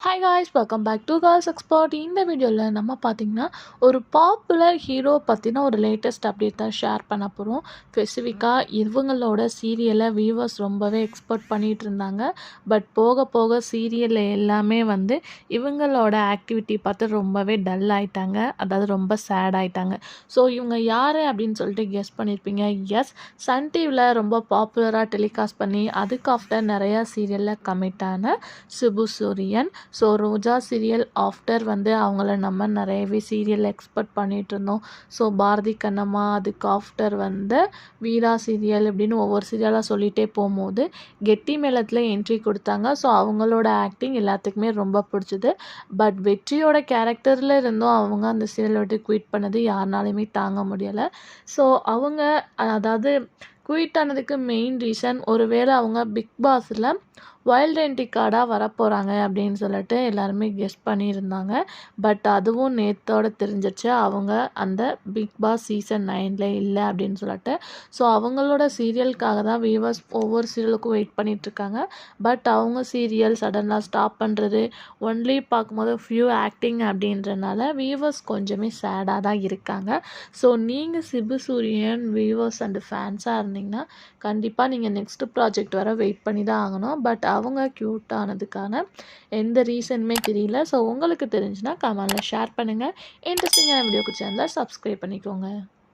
Hi guys welcome back to cars expert இந்த வீடியோவில் நம்ம பார்த்திங்கன்னா ஒரு பாப்புலர் ஹீரோ பற்றின ஒரு லேட்டஸ்ட் அப்டேட் தான் ஷேர் பண்ண போகிறோம் ஸ்பெசிஃபிக்காக இவங்களோட சீரியலை வியூவர்ஸ் ரொம்பவே எக்ஸ்போர்ட் பண்ணிகிட்டு இருந்தாங்க. பட் போக போக சீரியலில் எல்லாமே வந்து இவங்களோட ஆக்டிவிட்டி பார்த்து ரொம்பவே டல் ஆகிட்டாங்க அதாவது ரொம்ப சேட் ஆகிட்டாங்க ஸோ இவங்க யார் அப்படின்னு சொல்லிட்டு கெஸ் பண்ணியிருப்பீங்க எஸ் சன் டிவியில் ரொம்ப பாப்புலராக டெலிகாஸ்ட் பண்ணி அதுக்கு ஆஃப்டர் நிறையா சீரியலில் கமிட்டான சுபு சிபு சூரியன் ஸோ ரோஜா சீரியல் ஆஃப்டர் வந்து அவங்கள நம்ம நிறையவே சீரியல் எக்ஸ்பெக்ட் பண்ணிகிட்டு இருந்தோம் ஸோ பாரதி கண்ணம்மா அதுக்கு ஆஃப்டர் வந்து வீரா சீரியல் இப்படின்னு ஒவ்வொரு சீரியலாக சொல்லிகிட்டே போகும்போது கெட்டி மேளத்தில் என்ட்ரி கொடுத்தாங்க. ஸோ அவங்களோட ஆக்டிங் எல்லாத்துக்குமே ரொம்ப பிடிச்சிது. பட் வெற்றியோட கேரக்டரில் இருந்தும் அவங்க அந்த சீரியல் விட்டு குயிட் பண்ணது யாருனாலுமே தாங்க முடியலை. ஸோ அவங்க அதாவது குயிட் ஆனதுக்கு மெயின் ரீசன் ஒருவேளை அவங்க பிக் பாஸில் வைல்ட் என்டி கார்டாக வரப்போகிறாங்க அப்படின்னு சொல்லிட்டு எல்லாருமே கெஸ்ட் பண்ணியிருந்தாங்க. பட் அதுவும் நேத்தோடு தெரிஞ்சிருச்சு அவங்க அந்த பிக் பாஸ் சீசன் நைனில் இல்லை அப்படின்னு சொல்லிட்டு. ஸோ அவங்களோட சீரியலுக்காக தான் வியூவர்ஸ் ஒவ்வொரு சீரியலுக்கும் வெயிட் பண்ணிகிட்ருக்காங்க பட் அவங்க சீரியல் சடனாக ஸ்டாப் பண்ணுறது ஒன்லி பார்க்கும்போது ஃபியூ ஆக்டிங் அப்படின்றனால வியூவர்ஸ் கொஞ்சமே சேடாக தான் இருக்காங்க. ஸோ நீங்கள் சிபு சூரியன் வியூவர்ஸ் அண்டு ஃபேன்ஸாக இருந்தீங்க. இருந்தீங்கன்னா கண்டிப்பாக நீங்கள் நெக்ஸ்ட்டு ப்ராஜெக்ட் வர வெயிட் பண்ணி தான் ஆகணும். பட் அவங்க க்யூட் ஆனதுக்கான எந்த ரீசனுமே தெரியல. ஸோ உங்களுக்கு தெரிஞ்சுன்னா கமெண்டில் ஷேர் பண்ணுங்கள் இன்ட்ரெஸ்டிங்கான வீடியோக்கு சேனலை சப்ஸ்கிரைப் பண்ணிக்கோங்க.